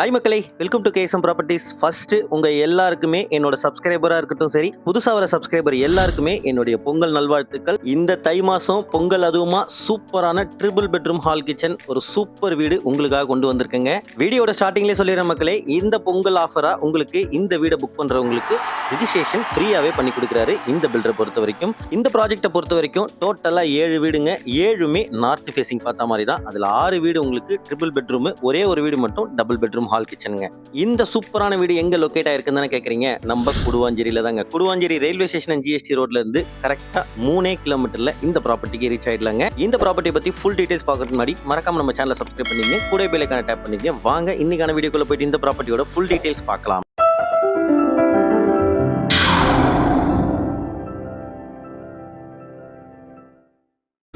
High மக்களை. Welcome to KSM properties first உங்க எல்லாருக்குமே என்னோட சப்ஸ்கிரைபரா இருக்கட்டும் சரி புதுசா வர சப்ஸ்கிரைபர் எல்லாருக்குமே என்னுடைய பொங்கல் நல்வாழ்த்துக்கள். இந்த தை மாசம் பொங்கல் அதுவுமா சூப்பரான ட்ரிபிள் பெட்ரூம் ஹால் கிச்சன் ஒரு சூப்பர் வீடு உங்களுக்காக கொண்டு வந்திருக்கேங்க. வீடியோட ஸ்டார்டிங்லேயே சொல்லிடுறேன் மக்களே இந்த பொங்கல் ஆஃபரா உங்களுக்கு இந்த வீடை புக் பண்றவங்களுக்கு ரிஜிஸ்ட்ரேஷன் ஃப்ரீயாவே பண்ணி கொடுக்குறாரு இந்த பில்டரை பொறுத்த வரைக்கும். இந்த ப்ராஜெக்ட்டை பொறுத்த வரைக்கும் டோட்டலா ஏழு வீடுங்க. ஏழுமே நார்த் ஃபேசிங் பார்த்த மாதிரி தான். அதுல ஆறு வீடு உங்களுக்கு ட்ரிபிள் பெட்ரூம் ஒரே ஒரு வீடு மட்டும் டபுள் பெட்ரூம் ஹால் கிச்சனுங்க இந்த சூப்பரான வீடு எங்க லொக்கேட் ஆயிருக்குன்னு கேக்குறீங்க? நம்ம குடுவாஞ்சேரியில தாங்க குடுவாஞ்சேரி ரயில்வே ஸ்டேஷன் ஜிஎஸ்டி ரோட்ல இருந்து கரெக்டா மூணே கிலோமீட்டர்ல இந்த ப்ராப்பர்ட்டிக்கு ரீச் ஆயிடலாங்க. இந்த ப்ராப்பர்ட்டி பத்தி ஃபுல் டீடைல்ஸ் பார்க்கறதுக்கு முன்னாடி மறக்காம நம்ம சேனலை சப்ஸ்கிரைப் பண்ணிங்க கூட பேலுக்கான டேப் பண்ணிக்க வாங்க இன்னைக்கான வீடியோக்குள்ள போயிட்டு இந்த ப்ராப்பர்ட்டியோட ஃபுல் டீடைல்ஸ் பார்க்கலாம்.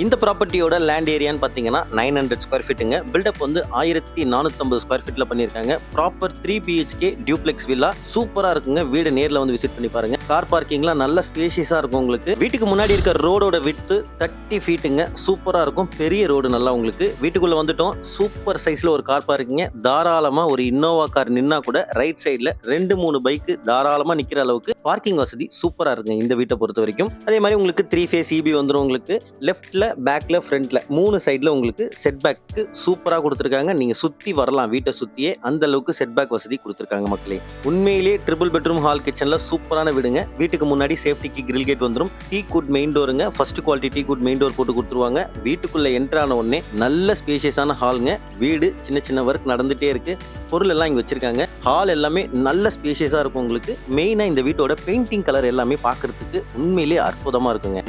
இந்த ப்ராப்பர்ட்டியோட லேண்ட் ஏரியான்னு பார்த்தீங்கன்னா நைன் ஹண்ட்ரட் ஸ்கொயர் ஃபீட்டுங்க பில்டப் வந்து ஆயிரத்தி நானூற்றம்பது ஸ்கொயர் ஃபீட்டில் பண்ணியிருக்காங்க proper three BHK duplex villa சூப்பராக இருக்குங்க. வீடு நேரில் வந்து விசிட் பண்ணி பாருங்க. கார் பார்க்கிங்லாம் நல்ல ஸ்பேஷியஸாக இருக்கும் உங்களுக்கு. வீட்டுக்கு முன்னாடி இருக்க ரோடோட விட்டு தேர்ட்டி ஃபீட்டுங்க சூப்பராக இருக்கும். பெரிய ரோடு நல்லா உங்களுக்கு. வீட்டுக்குள்ளே வந்துட்டோம். சூப்பர் சைஸில் ஒரு கார் பார்க்கிங்க தாராளமாக ஒரு இன்னோவா கார் நின்னா கூட ரைட் சைடில் ரெண்டு மூணு பைக்கு தாராளமாக நிற்கிற அளவுக்கு பார்க்கிங் வசதி சூப்பராக இருக்குங்க இந்த வீட்டை பொறுத்த வரைக்கும். அதே மாதிரி உங்களுக்கு த்ரீ ஃபேஸ் இபி வந்துடும் உங்களுக்கு. லெஃப்ட்ல பேக்ல ஃப்ரண்ட்ல மூணு சைடில் உங்களுக்கு செட் பேக்கு சூப்பரா கொடுத்துருக்காங்க. நீங்க சுத்தி வரலாம் வீட்டை சுற்றியே அந்த அளவுக்கு செட் பேக் வசதி கொடுத்துருக்காங்க மக்களே. உண்மையிலேயே ட்ரிபிள் பெட்ரூம் ஹால் கிச்சன்ல சூப்பரான வீடுங்க. வீட்டுக்கு முன்னாடி சேஃப்டிக்கு கிரில் கேட் வந்துடும் teak wood main டோருங்க first quality teak wood main door போட்டு கொடுத்துருவாங்க. வீட்டுக்குள்ள என்ட்ரான உடனே நல்ல ஸ்பேஷியஸான ஹாலுங்க வீடு சின்ன சின்ன ஒர்க் நடந்துட்டே இருக்கு. பொருள் எல்லாம் இங்கே வச்சிருக்காங்க. ஹால் எல்லாமே நல்ல ஸ்பேஷியஸாக இருக்கும் உங்களுக்கு. மெயினாக இந்த வீட்டோட பெயிண்டிங் கலர் எல்லாமே பார்க்கறதுக்கு உண்மையிலே அற்புதமாக இருக்குங்க.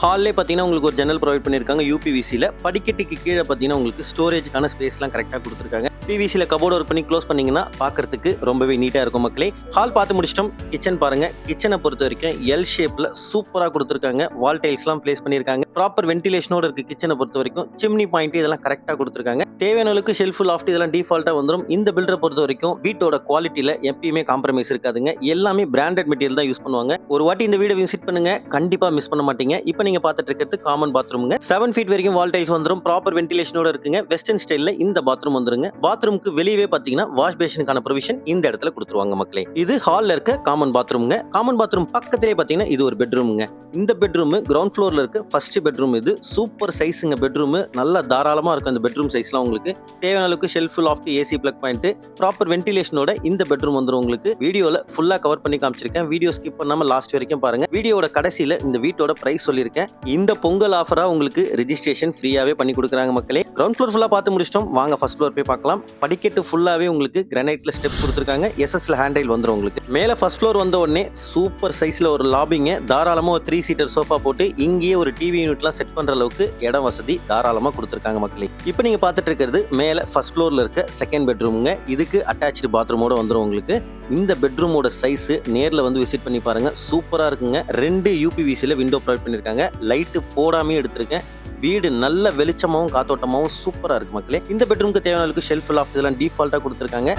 ஹால்லே பார்த்தீங்கன்னா உங்களுக்கு ஒரு ஜன்னல் ப்ரொவைட் பண்ணியிருக்காங்க யூபிவிசியில் படிக்கட்டுக்கு கீழே பார்த்தீங்கன்னா உங்களுக்கு ஸ்டோரேஜ்க்கான ஸ்பேஸ்லாம் கரெக்டாக கொடுத்துருக்காங்க. பிவிசியில் கபோர்டு ஒர்க் பண்ணி க்ளோஸ் பண்ணீங்கன்னா பார்க்குறதுக்கு ரொம்பவே நீட்டாக இருக்கும் மக்களே. ஹால் பார்த்து முடிச்சிட்டோம். கிச்சன் பாருங்க. கிச்சனை பொறுத்த வரைக்கும் எல் ஷேப்பில் சூப்பராக கொடுத்துருக்காங்க. வால் டைல்ஸ்லாம் ப்ளேஸ் பண்ணியிருக்காங்க. ப்ராப்பர் வென்டிலேஷனோட இருக்கு கிச்சனை பொறுத்த வரைக்கும் சிம்னி பாயிண்ட் இதெல்லாம் கரெக்டாக கொடுத்துருக்காங்க. தேவையான அளவுக்கு ஷெல்ஃபு லாஃப்ட் இதெல்லாம் டிஃபால்ட்டாக வந்துடும் இந்த பில்டரை பொறுத்த வரைக்கும் வீட்டோட குவாலிட்டியில் எப்பயுமே காம்ப்ரமைஸ் இருக்காதுங்க. எல்லாமே பிராண்டட் மெட்டீரியல் தான் யூஸ் பண்ணுவாங்க. ஒரு வாட்டி இந்த வீடியோ விசிட் பண்ணுங்க கண்டிப்பாக மிஸ் பண்ண மாட்டீங்க. இப்போ நீங்கள் பார்த்துட்டு இருக்கிறது காமன் பாத்ரூமுங்க செவன் ஃபீட் வரைக்கும் வால் டைல்ஸ் வந்துடும் ப்ராப்பர் வென்டிலேஷனோட இருக்குங்க. வெஸ்டர்ன் ஸ்டைலில் இந்த பாத்ரூம் வந்துருங்க. பாத்ரூமுக்கு வெளியவே பார்த்தீங்கன்னா வாஷ் பேஷனுக்கான ப்ரொவிஷன் இந்த இடத்துல கொடுத்துருவாங்க மக்களே. இது ஹாலில் இருக்க காமன் பாத்ரூமுங்க காமன் பாத்ரூம் பக்கத்திலே பார்த்தீங்கன்னா இது ஒரு பெட்ரூமுங்க இந்த பெட்ரூம் கிரவுண்ட் ஃப்ளோரில் இருக்க ஃபர்ஸ்ட் பெட்ரூம் இது. சூப்பர் சைஸுங்க பெட்ரூம் நல்லா தாராளமாக இருக்கும் அந்த பெட்ரூம் சைஸ்லாம் உங்களுக்கு. தேவையான அளவுக்கு shelf loft AC plug point proper வென்டிலேஷனோட இந்த பெட்ரூம் வந்துடும் உங்களுக்கு. வீடியோவில் ஃபுல்லா கவர் பண்ணி காமிச்சிருக்கேன். வீடியோ ஸ்கிப் பண்ணாம லாஸ்ட் வரைக்கும் பாருங்க. வீடியோட கடைசியில இந்த வீட்டோட ப்ரைஸ் சொல்லியிருக்கேன். இந்த பொங்கல் ஆஃபராக உங்களுக்கு ரெஜிஸ்ட்ரேஷன் ஃப்ரீயாகவே பண்ணி கொடுக்குறாங்க மக்களே. கிரவுண்ட் ஃப்ளோர் ஃபுல்லா பார்த்து முடிச்சிட்டோம். வாங்க ஃபர்ஸ்ட் ஃப்ளோர் போய் பார்க்கலாம். படிக்கட்டு ஃபுல்லாவே உங்களுக்கு கிரானைட்ல ஸ்டெப் கொடுத்துருக்காங்க. எஸ்எஸ்ல ஹேண்டில் வந்துரும் உங்களுக்கு. மேல ஃபர்ஸ்ட் ஃப்ளோர் வந்த உடனே சூப்பர் சைஸ்ல ஒரு லாபிங்க தாராளமா ஒரு த்ரீ சீட்டர் சோஃபா போட்டு இங்கேயே ஒரு டிவி யூனிட்லாம் செட் பண்ணுற அளவுக்கு இடம் வசதி தாராளமாக கொடுத்துருக்காங்க மக்களே. இப்போ நீங்கள் பார்த்துட்டு இருக்கிறது மேலே ஃபர்ஸ்ட் ஃப்ளோரில் இருக்க செகண்ட் பெட்ரூமுங்க இதுக்கு அட்டாச்சு பாத்ரூமோடு வந்துடும் உங்களுக்கு. இந்த பெட்ரூமோட சைஸு நேரில் வந்து விசிட் பண்ணி பாருங்க. சூப்பராக இருக்குங்க. ரெண்டு யூபிவிசியில் விண்டோ ப்ரொவைட் பண்ணியிருக்காங்க லைட்டு போடாமே எடுத்திருக்கேன். வீடு நல்ல வெளிச்சமாகவும் காத்தோட்டமாகவும் சூப்பராக இருக்கு மக்களே. இந்த பெட்ரூமுக்கு தேவையான அளவுக்கு ஷெல்ஃப் லாஃப்ட் இதெல்லாம் டிஃபால்ட்டாக கொடுத்துருக்காங்க.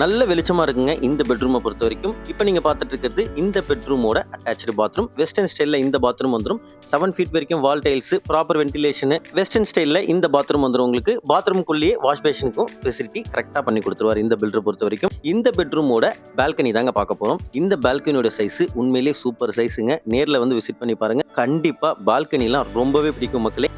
நல்ல வெளிச்சமாக இருக்குங்க இந்த பெட்ரூமை பொறுத்த வரைக்கும். இப்போ நீங்கள் பார்த்துட்டு இருக்கிறது இந்த பெட்ரூமோட அட்டாச்சு பாத்ரூம் வெஸ்டர்ன் ஸ்டைலில் இந்த பாத்ரூம் வந்துடும் செவன் ஃபீட் வரைக்கும் wall tiles proper ventilation western ஸ்டைலில் இந்த பாத்ரூம் வந்துடும் உங்களுக்கு. பாத்ரூம்குள்ளேயே வாஷ் பேஷனுக்கும் ஃபெசிலிட்டி கரெக்டாக பண்ணி கொடுத்துருவார் இந்த பில்டர் பொறுத்த வரைக்கும். இந்த பெட்ரூமோட பால்கனி தாங்க பார்க்க போகிறோம் இந்த பால்கனியோட சைஸ் உண்மையிலேயே சூப்பர் சைஸுங்க நேரில் வந்து விசிட் பண்ணி பாருங்கள் கண்டிப்பாக பால்கனிலாம் ரொம்பவே பிடிக்கும் மக்களே.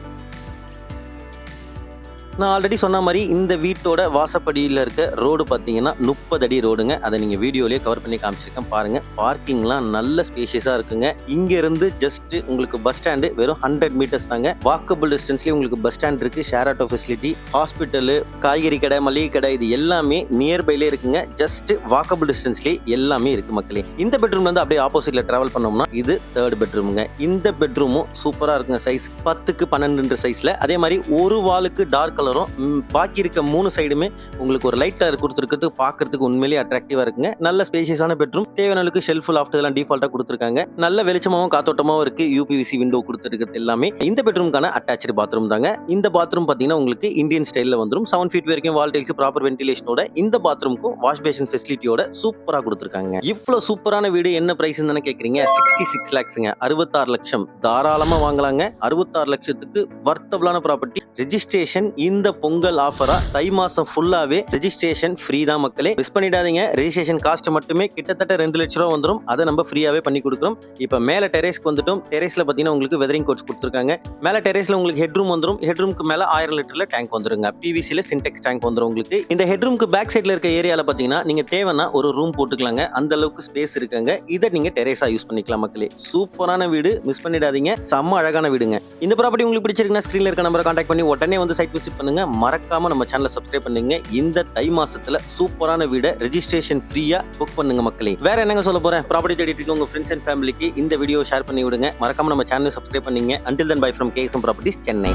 நான் ஆல்ரெடி சொன்ன மாதிரி இந்த வீட்டோட வாசப்படியில் இருக்க ரோடு பார்த்தீங்கன்னா முப்பது அடி ரோடுங்க. அதை நீங்கள் வீடியோலேயே கவர் பண்ணி காமிச்சிருக்கேன். பாருங்கள் பார்க்கிங்லாம் நல்ல ஸ்பேஷியஸாக இருக்குங்க. இங்கேருந்து ஜஸ்ட் உங்களுக்கு பஸ் ஸ்டாண்டு வெறும் ஹண்ட்ரட் மீட்டர்ஸ் தாங்க. வாக்கபிள் டிஸ்டன்ஸ்லேயே உங்களுக்கு பஸ் ஸ்டாண்ட் இருக்குது ஷேர் ஆட்டோ ஃபெசிலிட்டி ஹாஸ்பிட்டலு காய்கறி கடை மளிகை கடை இது எல்லாமே நியர்பைலே இருக்குங்க. ஜஸ்ட் வாக்கபிள் டிஸ்டன்ஸ்லேயே எல்லாமே இருக்குது மக்களே. இந்த பெட்ரூம்ல இருந்து அப்படியே ஆப்போசிட்ல ட்ராவல் பண்ணோம்னா இது தேர்ட் பெட்ரூமுங்க இந்த பெட்ரூமும் சூப்பராக இருக்குங்க சைஸ் பத்துக்கு பன்னெண்டு சைஸில் அதே மாதிரி ஒரு வாளுக்கு டார்க் கலர் வளரும் பாக்கி இருக்க மூணு சைடுமே உங்களுக்கு ஒரு லைட் கலர் கொடுத்துருக்கிறது பார்க்கறதுக்கு உண்மையிலேயே அட்ராக்டிவாக இருக்குங்க. நல்ல ஸ்பேசியஸான பெட்ரூம் தேவையான அளவுக்கு ஷெல்ஃப் லாஃப்ட் இதெல்லாம் டிஃபால்ட்டாக கொடுத்துருக்காங்க. நல்ல வெளிச்சமாகவும் காத்தோட்டமாகவும் இருக்கு. யூபிவிசி விண்டோ கொடுத்துருக்கிறது எல்லாமே இந்த பெட்ரூம்க்கான அட்டாச்சு பாத்ரூம் தாங்க. இந்த பாத்ரூம் பார்த்தீங்கன்னா உங்களுக்கு இந்தியன் ஸ்டைலில் வந்துடும் செவன் ஃபீட் வரைக்கும் வால் டைல்ஸ் ப்ராப்பர் வென்டிலேஷனோட இந்த பாத்ரூம்க்கும் வாஷ் பேஷன் ஃபெசிலிட்டியோட சூப்பராக கொடுத்துருக்காங்க. இவ்வளோ சூப்பரான வீடு என்ன பிரைஸ் தானே கேட்குறீங்க சிக்ஸ்டி சிக்ஸ் லேக்ஸுங்க அறுபத்தாறு லட்சம். தாராளமாக வாங்கலாங்க. அறுபத்தாறு லட்சத்துக்கு வர்த்தபிளான ப்ராப்பர்ட்டி ரெஜிஸ்ட்ரேஷன் இந்த இந்த பொங்கல் ஆஃபரா தை மாசம் ஃபுல்லாவே ரெஜிஸ்ட்ரேஷன் ஃப்ரீ தான் மக்களே. மிஸ் பண்ணிடாதீங்க. ரெஜிஸ்ட்ரேஷன் காஸ்ட் மட்டுமே கிட்டத்தட்ட ரெண்டு லட்ச ரூபா வந்துடும் அதை நம்ம ஃப்ரீயாவே பண்ணி கொடுக்குறோம். இப்போ மேலே டெரேஸ்க்கு வந்துட்டோம். டெரேஸ்ல பார்த்தீங்கன்னா உங்களுக்கு வெதரிங் கோட்ஸ் கொடுத்துருக்காங்க. மேல டெரேஸ்ல உங்களுக்கு ஹெட்ரூம் வந்துடும் ஹெட்ரூம்க்கு மேலே ஆயிரம் லிட்டர்ல டேங்க் வந்துருங்க. பிவிசியில் சின்டெக்ஸ் டேங்க் வந்துடும் உங்களுக்கு. இந்த ஹெட்ரூம்க்கு பேக் சைடில் இருக்க ஏரியால பார்த்தீங்கன்னா நீங்க தேவைன்னா ஒரு ரூம் போட்டுக்கலாங்க. அந்த அளவுக்கு ஸ்பேஸ் இருக்காங்க. இதை நீங்க டெரேஸா யூஸ் பண்ணிக்கலாம் மக்களே. சூப்பரான வீடு. மிஸ் பண்ணிடாதீங்க. செம்ம அழகான வீடுங்க. இந்த ப்ராப்பர்ட்டி உங்களுக்கு பிடிச்சிருக்குன்னா ஸ்க்ரீன்ல இருக்க நம்பரை கான்டாக்ட் பண்ணி உடனே வந்து சைட் விசிட் பண்ணுங்க. மறக்காம நம்ம சேனலை சப்ஸ்கிரைப் பண்ணுங்க. இந்த தை மாசத்துல சூப்பரான வீடை ரெஜிஸ்ட்ரேஷன் ஃப்ரீயா புக் பண்ணுங்க மக்களே. வேற என்னங்க சொல்ல போறேன்? ப்ராப்பர்ட்டி தேடிட்டு இருக்க உங்க ஃப்ரெண்ட்ஸ் அண்ட் ஃபேமிலிக்கு இந்த வீடியோ ஷேர் பண்ணி விடுங்க. மறக்காம நம்ம சேனலை சப்ஸ்கிரைப் பண்ணீங்க. Until then bye from KSM properties Chennai